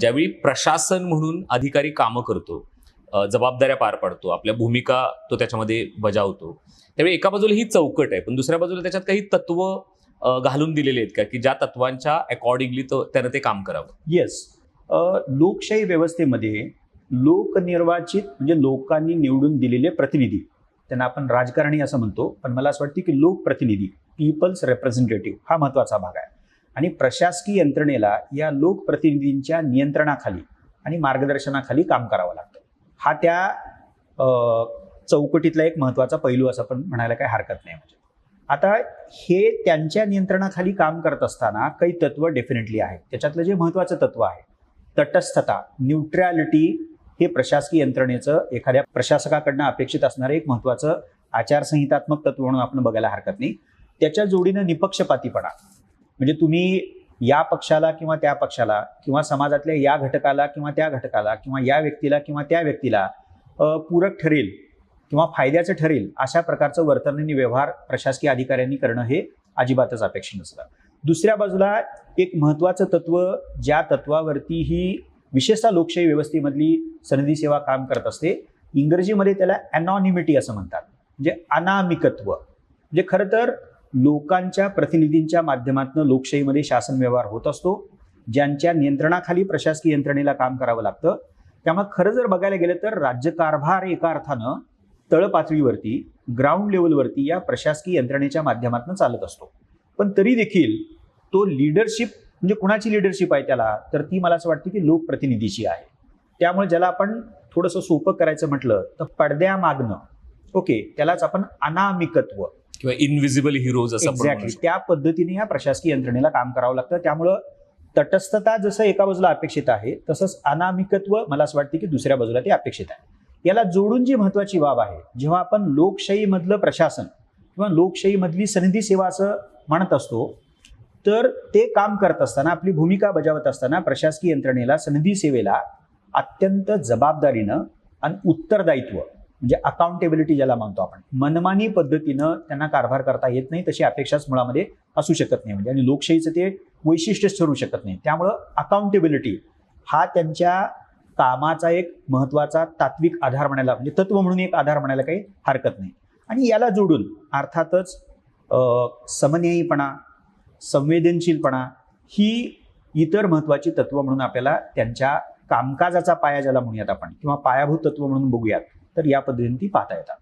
ज्यावेळी प्रशासन म्हणून अधिकारी कामं करतो जबाबदाऱ्या पार पाडतो आपल्या भूमिका तो त्याच्यामध्ये बजावतो त्यावेळी एका बाजूला ही चौकट आहे पण दुसऱ्या बाजूला त्याच्यात काही तत्व घालून दिलेले आहेत का? की ज्या तत्वांच्या अकॉर्डिंगली तो त्यानं ते काम करावं? येस लोकशाही व्यवस्थेमध्ये लोकनिर्वाचित म्हणजे लोकांनी निवडून दिलेले प्रतिनिधी त्यांना आपण राजकारणी असं म्हणतो पण मला असं वाटतं की लोकप्रतिनिधी पीपल्स रिप्रेझेंटेटिव्ह हा महत्त्वाचा भाग आहे. आणि प्रशासकीय यंत्रणेला या लोकप्रतिनिधींच्या नियंत्रणाखाली आणि मार्गदर्शनाखाली काम करावं लागतं. हा त्या चौकटीतला एक महत्त्वाचा पैलू असं पण म्हणायला काही हरकत नाही म्हणजे. आता हे त्यांच्या नियंत्रणाखाली काम करत असताना काही तत्व डेफिनेटली आहेत. त्याच्यातलं जे महत्त्वाचं तत्व आहे तटस्थता न्यूट्रॅलिटी हे प्रशासकीय यंत्रणेचं एखाद्या प्रशासकाकडनं अपेक्षित असणारं एक महत्त्वाचं आचारसंहितात्मक तत्व म्हणून आपण बघायला हरकत नाही. त्याच्या जोडीनं निपक्षपातीपणा. म्हणजे तुम्ही या पक्षाला किंवा त्या पक्षाला किंवा समाजातल्या या घटकाला किंवा त्या घटकाला किंवा या व्यक्तीला किंवा त्या व्यक्तीला पूरक ठरेल किंवा फायद्याचं ठरेल अशा प्रकारचं वर्तन आणि व्यवहार प्रशासकीय अधिकाऱ्यांनी करणं हे अजिबातच अपेक्षित नसतं. दुसऱ्या बाजूला एक महत्त्वाचं तत्व ज्या तत्वावरती ही विशेषतः लोकशाही व्यवस्थेमधली सनदी सेवा काम करत असते इंग्रजीमध्ये त्याला अनॉनिमिटी असं म्हणतात. म्हणजे अनामिकत्व. म्हणजे खरं तर लोकांच्या प्रतिनिधींच्या माध्यमातून लोकशाहीमध्ये शासन व्यवहार होत असतो ज्यांच्या नियंत्रणाखाली प्रशासकीय यंत्रणेला काम करावं लागतं. त्यामुळे खरं जर बघायला गेलं तर राज्यकारभार एका अर्थानं तळपातळीवरती ग्राउंड लेवलवरती या प्रशासकीय यंत्रणेच्या माध्यमातून चालत असतो. पण तरी देखील तो लिडरशिप म्हणजे कुणाची लिडरशिप आहे त्याला तर ती मला असं वाटतं की लोकप्रतिनिधीची आहे. त्यामुळे ज्याला आपण थोडंसं सोपं करायचं म्हटलं तर पडद्या मागणं ओके त्यालाच आपण अनामिकत्व. किंवा इनविजिबल हिरोज असं एक्झॅक्टली. त्या पद्धतीने या प्रशासकीय यंत्रणेला काम करावं लागतं. त्यामुळं तटस्थता जसं एका बाजूला अपेक्षित आहे तसंच अनामिकत्व मला असं वाटतं की दुसऱ्या बाजूला ते अपेक्षित आहे. याला जोडून जी महत्वाची बाब आहे जेव्हा आपण लोकशाहीमधलं प्रशासन किंवा लोकशाहीमधली सनदी सेवा असं म्हणत असतो तर ते काम करत असताना आपली भूमिका बजावत असताना प्रशासकीय यंत्रणेला सनदी सेवेला अत्यंत जबाबदारीनं आणि उत्तरदायित्व म्हणजे अकाउंटेबिलिटी ज्याला म्हणतो आपण. मनमानी पद्धतीनं त्यांना कारभार करता येत नाही तशी अपेक्षाच मुळामध्ये असू शकत नाही. म्हणजे आणि लोकशाहीचं ते वैशिष्ट्यच ठरू शकत नाही. त्यामुळं अकाउंटेबिलिटी हा त्यांच्या कामाचा एक महत्त्वाचा तात्विक आधार म्हणायला म्हणजे तत्व म्हणून एक आधार म्हणायला काही हरकत नाही. आणि याला जोडून अर्थातच समन्यायीपणा संवेदनशीलपणा ही इतर महत्त्वाची तत्व म्हणून आपल्याला त्यांच्या कामकाजाचा पाया ज्याला म्हणूयात आपण किंवा पायाभूत तत्व म्हणून बघूयात. तर या पद्धतीने ती पाहता येतात.